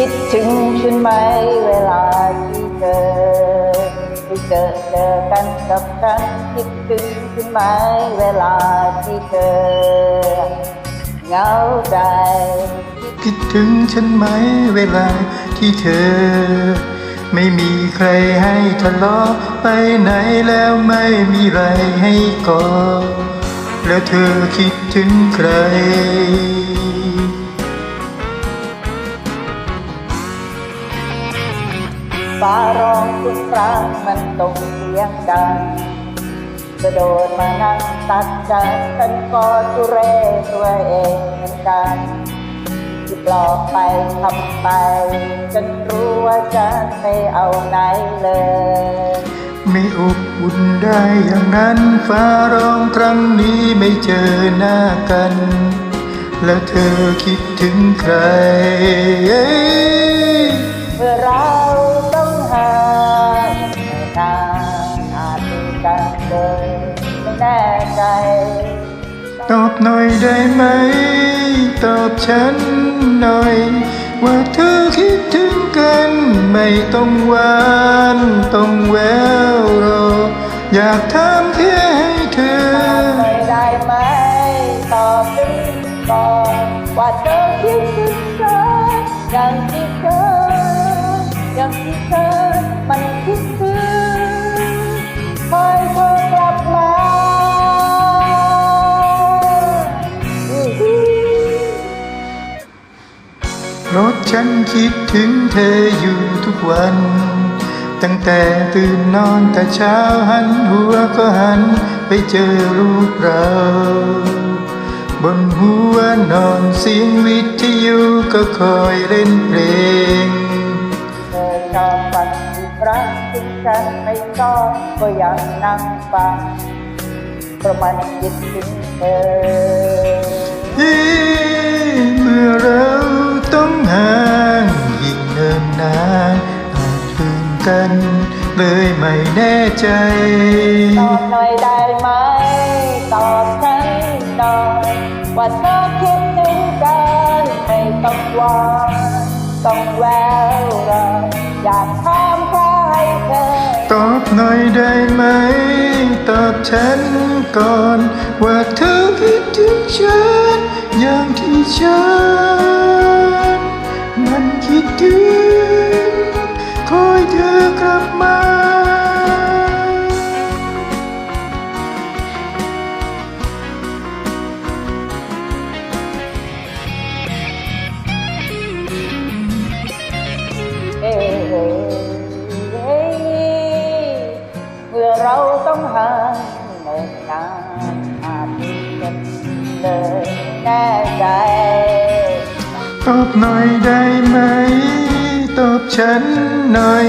คิดถึงฉันไหมเวลาที่เธอที่เจอเจอกันกับฉันคิดถึงฉันไหมเวลาที่เธอเหงาใจ คิดถึงฉันไหมเวลาที่เธอ ไม่มีใครให้ทะเลาะไปไหนแล้วไม่มีไรให้กอดแล้วเธอคิดถึงใคร ฟ้าร้องทุกครั้งมันต้องเสียงดังกระโดดมานั่งตักใจฉันก็ทุเรศตัวเองเหมือนกันที่ปลอบไปทำไปฉันรู้ว่าฉันไม่เอาไหนเลย ไม่อบอุ่นได้อย่างนั้นฟ้าร้องครั้งนี้ไม่เจอหน้ากัน แล้วเธอคิดถึงใคร เมื่อเราต้องห่าง นานอาจมีกันเลยไม่แน่ใจตอบหน่อยได้ไหมตอบฉันหน่อยว่าเธ ฉันคิดถึงเธออยู่ทุกวัน ตั้งแต่ตื่นนอนแต่เช้าหันหัวก็หันไปเจอรูปเรา บนหัวนอนเสียงวิทยุก็คอยเล่นเพลงเธอชอบฟังอีกครั้งถึงฉันไม่ชอบก็ยังนั่งฟังเพราะมันคิดถึงเธอ กัน เลยไม่แน่ใจ ตอบหน่อยได้ไหม ตอบฉันหน่อยว่าเธอคิดถึงกันไม่ต้องหวานต้องแววเรออยากถามใครเธอตอบหน่อยได้ไหม ตอบฉันก่อน ว่าเธอคิดถึงฉันอย่างที่ฉัน จมีกันเลยแน่ใจตอบหน่อยได้ไหมตอบฉันหน่อย